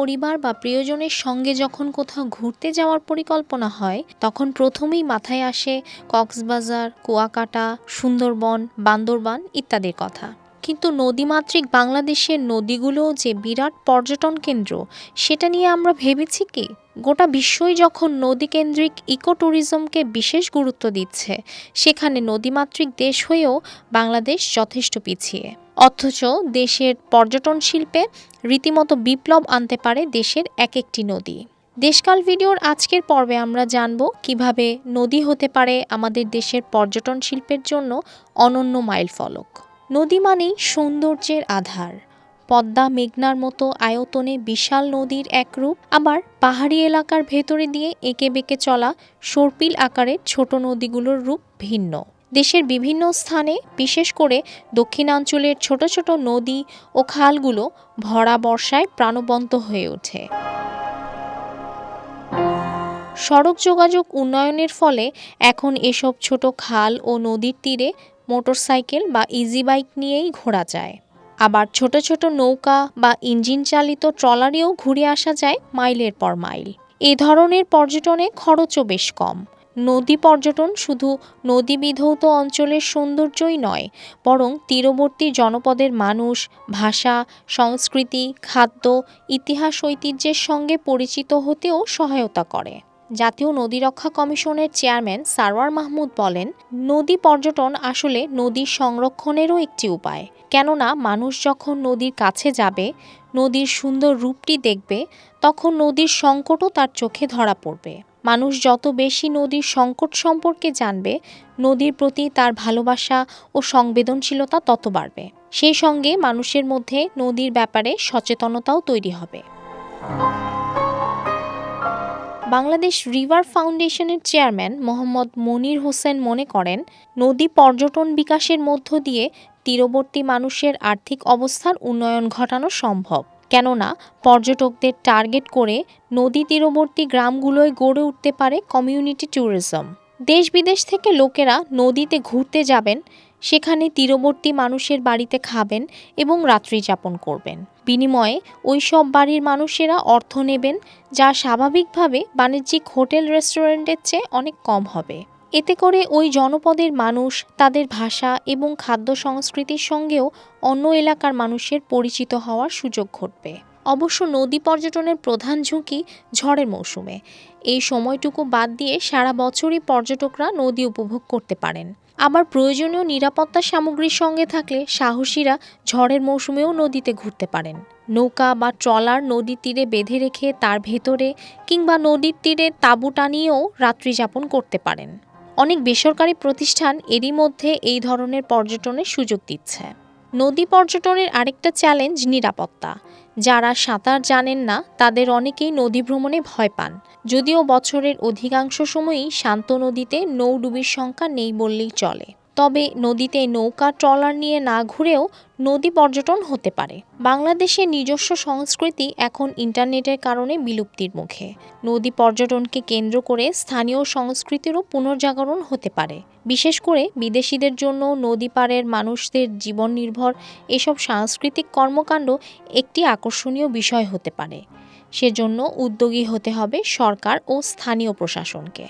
পরিবার বা প্রিয়জনের সঙ্গে যখন কোথাও ঘুরতে যাওয়ার পরিকল্পনা হয়, তখন প্রথমেই মাথায় আসে কক্সবাজার, কুয়াকাটা, সুন্দরবন, বান্দরবান ইত্যাদির কথা। কিন্তু নদীমাতৃক বাংলাদেশের নদীগুলোও যে বিরাট পর্যটন কেন্দ্র, সেটা নিয়ে আমরা ভেবেছি কি? গোটা বিশ্বই যখন নদীকেন্দ্রিক ইকো ট্যুরিজমকে বিশেষ গুরুত্ব দিচ্ছে, সেখানে নদীমাতৃক দেশ হয়েও বাংলাদেশ যথেষ্ট পিছিয়ে। অথচ দেশের পর্যটন শিল্পে রীতিমতো বিপ্লব আনতে পারে দেশের এক একটি নদী। দেশকাল ভিডিওর আজকের পর্বে আমরা জানব কীভাবে নদী হতে পারে আমাদের দেশের পর্যটন শিল্পের জন্য অনন্য মাইল ফলক নদী মানেই সৌন্দর্যের আধার। পদ্মা, মেঘনার মতো আয়তনে বিশাল নদীর এক রূপ, আবার পাহাড়ি এলাকার ভেতরে দিয়ে এঁকে বেঁকে চলা সর্পিল আকারের ছোট নদীগুলোর রূপ ভিন্ন। দেশের বিভিন্ন স্থানে, বিশেষ করে দক্ষিণাঞ্চলের ছোট ছোট নদী ও খালগুলো ভরা বর্ষায় প্রাণবন্ত হয়ে ওঠে। সড়ক যোগাযোগ উন্নয়নের ফলে এখন এসব ছোট খাল ও নদীর তীরে মোটরসাইকেল বা ইজি বাইক নিয়েই ঘোরা যায়। আবার ছোট ছোট নৌকা বা ইঞ্জিন চালিত ট্রলারেও ঘুরে আসা যায় মাইলের পর মাইল। এ ধরনের পর্যটনে খরচও বেশ কম। নদী পর্যটন শুধু নদী বিধৌত অঞ্চলের সৌন্দর্যই নয়, বরং তীরবর্তী জনপদের মানুষ, ভাষা, সংস্কৃতি, খাদ্য, ইতিহাস, ঐতিহ্যের সঙ্গে পরিচিত হতেও সহায়তা করে। জাতীয় নদী রক্ষা কমিশনের চেয়ারম্যান সারওয়ার মাহমুদ বলেন, নদী পর্যটন আসলে নদী সংরক্ষণেরও একটি উপায়। কেননা মানুষ যখন নদীর কাছে যাবে, নদীর সুন্দর রূপটি দেখবে, তখন নদীর সংকটও তার চোখে ধরা পড়বে। মানুষ যত বেশি নদীর সংকট সম্পর্কে জানবে, নদীর প্রতি তার ভালোবাসা ও সংবেদনশীলতা তত বাড়বে। সেই সঙ্গে মানুষের মধ্যে নদীর ব্যাপারে সচেতনতাও তৈরি হবে। বাংলাদেশ রিভার ফাউন্ডেশনের চেয়ারম্যান মোহাম্মদ মনির হোসেন মনে করেন, নদী পর্যটন বিকাশের মধ্য দিয়ে তীরবর্তী মানুষের আর্থিক অবস্থার উন্নয়ন ঘটানো সম্ভব। কেননা, পর্যটকদের টার্গেট করে নদী তীরবর্তী গ্রামগুলোয় গড়ে উঠতে পারে কমিউনিটি ট্যুরিজম। দেশ বিদেশ থেকে লোকেরা নদীতে ঘুরতে যাবেন সেখানে তীরবর্তী মানুষের বাড়িতে খাবেন এবং রাত্রি যাপন করবেন। বিনিময়ে ওই সব বাড়ির মানুষেরা অর্থ নেবেন, যা স্বাভাবিকভাবে বাণিজ্যিক হোটেল রেস্টুরেন্টের চেয়ে অনেক কম হবে। এতে করে ওই জনপদের মানুষ, তাদের ভাষা এবং খাদ্য সংস্কৃতির সঙ্গেও অন্য এলাকার মানুষের পরিচিত হওয়ার সুযোগ ঘটবে। অবশ্য নদী পর্যটনের প্রধান ঝুঁকি ঝড়ের মৌসুমে। এই সময়টুকু বাদ দিয়ে সারা বছরই পর্যটকরা নদী উপভোগ করতে পারেন। আবার প্রয়োজনীয় নিরাপত্তা সামগ্রীর সঙ্গে থাকলে সাহসীরা ঝড়ের মৌসুমেও নদীতে ঘুরতে পারেন। নৌকা বা ট্রলার নদীর তীরে বেঁধে রেখে তার ভেতরে কিংবা নদীর তীরে তাঁবু টানিয়েও রাত্রিযাপন করতে পারেন। অনেক বেসরকারি প্রতিষ্ঠান এরই মধ্যে এই ধরনের পর্যটনের সুযোগ দিচ্ছে। নদী পর্যটনের আরেকটা চ্যালেঞ্জ নিরাপত্তা। যারা সাঁতার জানেন না, তাদের অনেকেই নদী ভ্রমণে ভয় পান। যদিও বছরের অধিকাংশ সময়ই শান্ত নদীতে নৌডুবির সংখ্যা নেই বললেই চলে। তবে নদীতে নৌকা, ট্রলার নিয়ে না ঘুরেও নদী পর্যটন হতে পারে। বাংলাদেশের নিজস্ব সংস্কৃতি এখন ইন্টারনেটের কারণে বিলুপ্তির মুখে। নদী পর্যটনকে কেন্দ্র করে স্থানীয় সংস্কৃতিরও পুনর্জাগরণ হতে পারে। বিশেষ করে বিদেশিদের জন্য নদী পাড়ের মানুষদের জীবন নির্ভর এসব সাংস্কৃতিক কর্মকাণ্ড একটি আকর্ষণীয় বিষয় হতে পারে। সেজন্য উদ্যোগী হতে হবে সরকার ও স্থানীয় প্রশাসনকে।